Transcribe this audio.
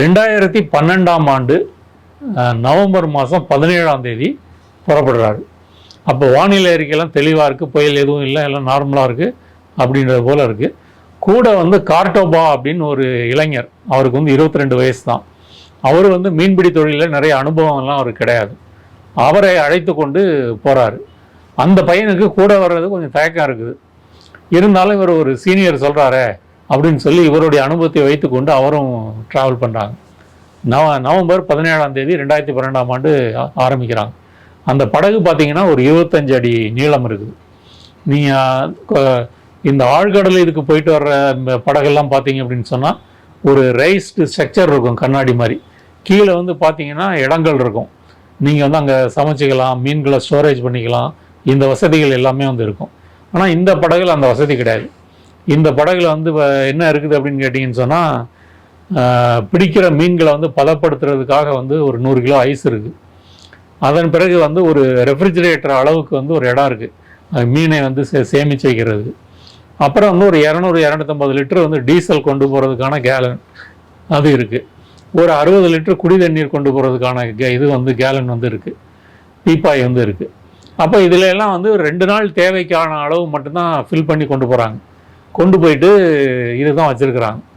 ரெண்டாயிரத்தி பன்னெண்டாம் ஆண்டு நவம்பர் மாதம் பதினேழாம் தேதி புறப்படுறாரு. அப்போ வானிலை அறிக்கையெல்லாம் தெளிவாக இருக்குது புயல் எதுவும் இல்லை எல்லாம் நார்மலாக இருக்குது அப்படின்றது போல் இருக்குது கூட வந்து கார்டோபா அப்படின்னு ஒரு இளைஞர் அவருக்கு வந்து இருபத்தி ரெண்டு வயசு தான் அவர் வந்து மீன்பிடி தொழிலில் நிறைய அனுபவம்லாம் அவருக்கு கிடையாது. அவரை அழைத்து கொண்டு போகிறாரு அந்த பையனுக்கு கூட வர்றது கொஞ்சம் தயக்கம் இருக்குது. இருந்தாலும் இவர் ஒரு சீனியர் சொல்கிறாரே அப்படின்னு சொல்லி இவருடைய அனுபவத்தை வைத்துக்கொண்டு அவரும் ட்ராவல் பண்ணுறாங்க நவ நவம்பர் பதினேழாம் தேதி ரெண்டாயிரத்தி பன்னெண்டாம் ஆண்டு ஆரம்பிக்கிறாங்க. அந்த படகு பார்த்தீங்கன்னா ஒரு இருபத்தஞ்சு அடி நீளம் இருக்குது. நீங்கள் இந்த ஆழ்கடல் இதுக்கு போயிட்டு வர்ற இந்த படகெல்லாம் பார்த்தீங்க அப்படின்னு சொன்னால் ஒரு ரைஸ்டு ஸ்ட்ரக்சர் இருக்கும் கண்ணாடி மாதிரி. கீழே வந்து பார்த்தீங்கன்னா இடங்கள் இருக்கும். நீங்கள் வந்து அங்கே சமைச்சிக்கலாம் மீன்களை ஸ்டோரேஜ் பண்ணிக்கலாம். இந்த வசதிகள் எல்லாமே வந்து இருக்கும். ஆனால் இந்த படகுல அந்த வசதி கிடையாது. இந்த படகுல வந்து வ- என்ன இருக்குது அப்படின்னு கேட்டிங்கன்னு சொன்னால் பிடிக்கிற மீன்களை வந்து பதப்படுத்துறதுக்காக வந்து ஒரு நூறு கிலோ ஐஸ் இருக்குது அதன் பிறகு வந்து ஒரு ரெஃப்ரிஜிரேட்டர் அளவுக்கு வந்து ஒரு இடம் இருக்குது மீனை வந்து சே சேமித்து வைக்கிறது. அப்புறம் வந்து ஒரு இரநூறு இரநூத்தம்பது லிட்டர் வந்து டீசல் கொண்டு போகிறதுக்கான கேலன் அது இருக்குது ஒரு அறுபது லிட்டர் குடி தண்ணீர் கொண்டு போகிறதுக்கான கே இது வந்து கேலன் வந்து இருக்குது பீப்பாய் வந்து இருக்குது அப்போ இதில் எல்லாம் வந்து ரெண்டு நாள் தேவைக்கான அளவு மட்டும்தான் ஃபில் பண்ணி கொண்டு போகிறாங்க கொண்டு போயிட்டு இதுதான் வச்சுருக்குறாங்க.